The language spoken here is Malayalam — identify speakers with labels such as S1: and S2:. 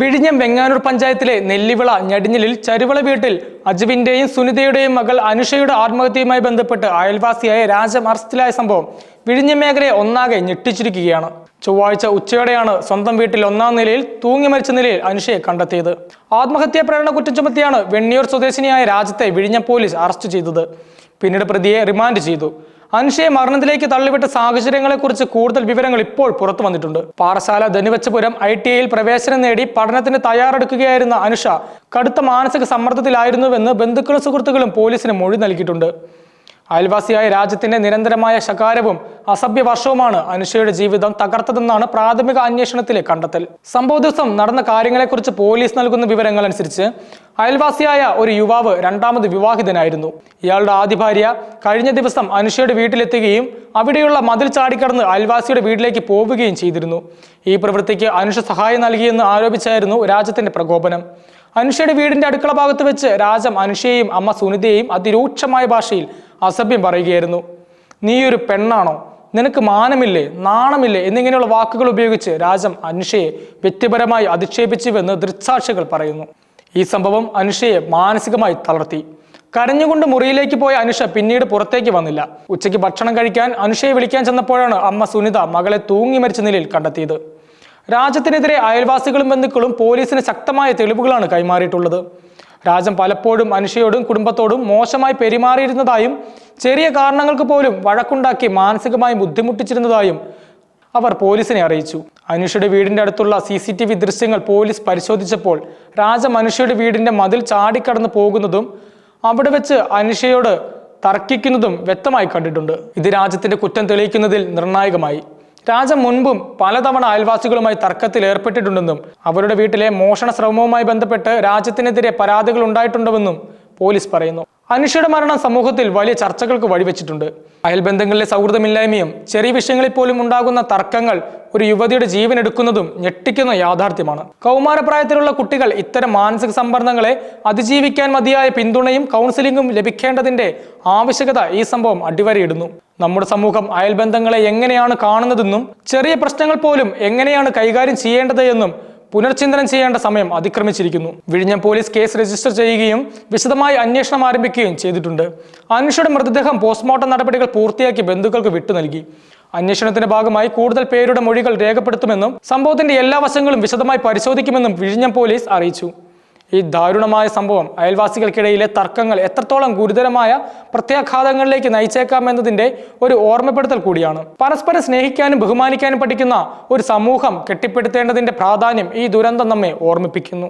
S1: വിഴിഞ്ഞം വെങ്ങാനൂർ പഞ്ചായത്തിലെ നെല്ലിവിള ഞടിഞ്ഞിലിൽ ചരുവള വീട്ടിൽ അജുവിന്റെയും സുനിതയുടെയും മകൾ അനുഷയുടെ ആത്മഹത്യയുമായി ബന്ധപ്പെട്ട് അയൽവാസിയായ രാജം അറസ്റ്റിലായ സംഭവം വിഴിഞ്ഞം മേഖലയെ ഒന്നാകെ ഞെട്ടിച്ചിരിക്കുകയാണ്. ചൊവ്വാഴ്ച ഉച്ചയോടെയാണ് സ്വന്തം വീട്ടിൽ ഒന്നാം നിലയിൽ തൂങ്ങി മരിച്ച നിലയിൽ അനുഷയെ കണ്ടെത്തിയത്. ആത്മഹത്യാ പ്രേരണ കുറ്റം ചുമത്തിയാണ് വെണ്ണിയൂർ സ്വദേശിനിയായ രാജ്യത്തെ വിഴിഞ്ഞം പോലീസ് അറസ്റ്റ് ചെയ്തത്. പിന്നീട് പ്രതിയെ റിമാൻഡ് ചെയ്തു. അനുഷയെ മരണത്തിലേക്ക് തള്ളിവിട്ട സാഹചര്യങ്ങളെക്കുറിച്ച് കൂടുതൽ വിവരങ്ങൾ ഇപ്പോൾ പുറത്തു വന്നിട്ടുണ്ട്. പാറശാല ധനുവച്ചപുരം ഐ ടി ഐയിൽ പ്രവേശനം നേടി പഠനത്തിന് തയ്യാറെടുക്കുകയായിരുന്ന അനുഷ കടുത്ത മാനസിക സമ്മർദ്ദത്തിലായിരുന്നുവെന്ന് ബന്ധുക്കളും സുഹൃത്തുക്കളും പോലീസിന് മൊഴി നൽകിയിട്ടുണ്ട്. അയൽവാസിയായ രാജ്യത്തിന്റെ നിരന്തരമായ ശകാരവും അസഭ്യ വർഷവുമാണ് അനുഷയുടെ ജീവിതം തകർത്തതെന്നാണ് പ്രാഥമിക അന്വേഷണത്തിലെ കണ്ടെത്തൽ. സംഭവ ദിവസം നടന്ന കാര്യങ്ങളെക്കുറിച്ച് പോലീസ് നൽകുന്ന വിവരങ്ങൾ അനുസരിച്ച് അയൽവാസിയായ ഒരു യുവാവ് രണ്ടാമത് വിവാഹിതനായിരുന്നു. ഇയാളുടെ ആദ്യ ഭാര്യ കഴിഞ്ഞ ദിവസം അനുഷയുടെ വീട്ടിലെത്തുകയും അവിടെയുള്ള മതിൽ ചാടിക്കടന്ന് അയൽവാസിയുടെ വീട്ടിലേക്ക് പോവുകയും ചെയ്തിരുന്നു. ഈ പ്രവൃത്തിക്ക് അനുഷ സഹായം നൽകിയെന്ന് ആരോപിച്ചായിരുന്നു രാജ്യത്തിന്റെ പ്രകോപനം. അനുഷയുടെ വീടിന്റെ അടുക്കള ഭാഗത്ത് വെച്ച് രാജം അനുഷയെയും അമ്മ സുനിതയെയും അതിരൂക്ഷമായ ഭാഷയിൽ അസഭ്യം പറയുകയായിരുന്നു. നീ ഒരു പെണ്ണാണോ? നിനക്ക് മാനമില്ലേ? നാണമില്ലേ? എന്നിങ്ങനെയുള്ള വാക്കുകൾ ഉപയോഗിച്ച് രാജം അനുഷയെ വ്യക്തിപരമായി അധിക്ഷേപിച്ചുവെന്ന് ദൃക്സാക്ഷികൾ പറയുന്നു. ഈ സംഭവം അനുഷയെ മാനസികമായി തളർത്തി. കരഞ്ഞുകൊണ്ട് മുറിയിലേക്ക് പോയ അനുഷ പിന്നീട് പുറത്തേക്ക് വന്നില്ല. ഉച്ചയ്ക്ക് ഭക്ഷണം കഴിക്കാൻ അനുഷയെ വിളിക്കാൻ ചെന്നപ്പോഴാണ് അമ്മ സുനിത മകളെ തൂങ്ങി മരിച്ച നിലയിൽ കണ്ടെത്തിയത്. രാജ്യത്തിനെതിരെ അയൽവാസികളും ബന്ധുക്കളും പോലീസിന് ശക്തമായ തെളിവുകളാണ് കൈമാറിയിട്ടുള്ളത്. രാജം പലപ്പോഴും അനുഷയോടും കുടുംബത്തോടും മോശമായി പെരുമാറിയിരുന്നതായും ചെറിയ കാരണങ്ങൾക്ക് പോലും വഴക്കുണ്ടാക്കി മാനസികമായി ബുദ്ധിമുട്ടിച്ചിരുന്നതായും അവർ പോലീസിനെ അറിയിച്ചു. അനുഷയുടെ വീടിന്റെ അടുത്തുള്ള സി സി ടി വി ദൃശ്യങ്ങൾ പോലീസ് പരിശോധിച്ചപ്പോൾ രാജ മനുഷ്യയുടെ വീടിന്റെ മതിൽ ചാടിക്കടന്നു പോകുന്നതും അവിടെ വെച്ച് അനുഷയോട് തർക്കിക്കുന്നതും വ്യക്തമായി കണ്ടിട്ടുണ്ട്. ഇത് രാജ്യത്തിന്റെ കുറ്റം തെളിയിക്കുന്നതിൽ നിർണായകമായി. രാജം മുൻപും പലതവണ അയൽവാസികളുമായി തർക്കത്തിൽ ഏർപ്പെട്ടിട്ടുണ്ടെന്നും അവരുടെ വീട്ടിലെ മോഷണ ശ്രമവുമായി ബന്ധപ്പെട്ട് രാജ്യത്തിനെതിരെ പരാതികൾ ഉണ്ടായിട്ടുണ്ടെന്നും പോലീസ് പറയുന്നു. അനുഷയുടെ മരണം സമൂഹത്തിൽ വലിയ ചർച്ചകൾക്ക് വഴിവെച്ചിട്ടുണ്ട്. അയൽബന്ധങ്ങളിലെ സൗഹൃദമില്ലായ്മയും ചെറിയ വിഷയങ്ങളിൽ പോലും ഉണ്ടാകുന്ന തർക്കങ്ങൾ ഒരു യുവതിയുടെ ജീവൻ എടുക്കുന്നതും ഞെട്ടിക്കുന്ന യാഥാർത്ഥ്യമാണ്. കൗമാരപ്രായത്തിലുള്ള കുട്ടികൾ ഇത്തരം മാനസിക സമ്മർദ്ദങ്ങളെ അതിജീവിക്കാൻ മതിയായ പിന്തുണയും കൗൺസിലിംഗും ലഭിക്കേണ്ടതിന്റെ ആവശ്യകത ഈ സംഭവം അടിവരയിടുന്നു. നമ്മുടെ സമൂഹം അയൽബന്ധങ്ങളെ എങ്ങനെയാണ് കാണുന്നതെന്നും ചെറിയ പ്രശ്നങ്ങൾ പോലും എങ്ങനെയാണ് കൈകാര്യം ചെയ്യേണ്ടത് എന്നും പുനർചിന്തനം ചെയ്യേണ്ട സമയം അതിക്രമിച്ചിരിക്കുന്നു. വിഴിഞ്ഞം പോലീസ് കേസ് രജിസ്റ്റർ ചെയ്യുകയും വിശദമായി അന്വേഷണം ആരംഭിക്കുകയും ചെയ്തിട്ടുണ്ട്. അനുഷയുടെ മൃതദേഹം പോസ്റ്റ്മോർട്ടം നടപടികൾ പൂർത്തിയാക്കി ബന്ധുക്കൾക്ക് വിട്ടു നൽകി. അന്വേഷണത്തിന്റെ ഭാഗമായി കൂടുതൽ പേരുടെ മൊഴികൾ രേഖപ്പെടുത്തുമെന്നും സംഭവത്തിന്റെ എല്ലാ വശങ്ങളും വിശദമായി പരിശോധിക്കുമെന്നും വിഴിഞ്ഞം പോലീസ് അറിയിച്ചു. ഈ ദാരുണമായ സംഭവം അയൽവാസികൾക്കിടയിലെ തർക്കങ്ങൾ എത്രത്തോളം ഗുരുതരമായ പ്രത്യാഘാതങ്ങളിലേക്ക് നയിച്ചേക്കാം നയിച്ചേക്കാമെന്നതിന്റെ ഒരു ഓർമ്മപ്പെടുത്തൽ കൂടിയാണ്. പരസ്പരം സ്നേഹിക്കാനും ബഹുമാനിക്കാനും പഠിക്കുന്ന ഒരു സമൂഹം കെട്ടിപ്പടുത്തേണ്ടതിന്റെ പ്രാധാന്യം ഈ ദുരന്തം നമ്മെ ഓർമ്മിപ്പിക്കുന്നു.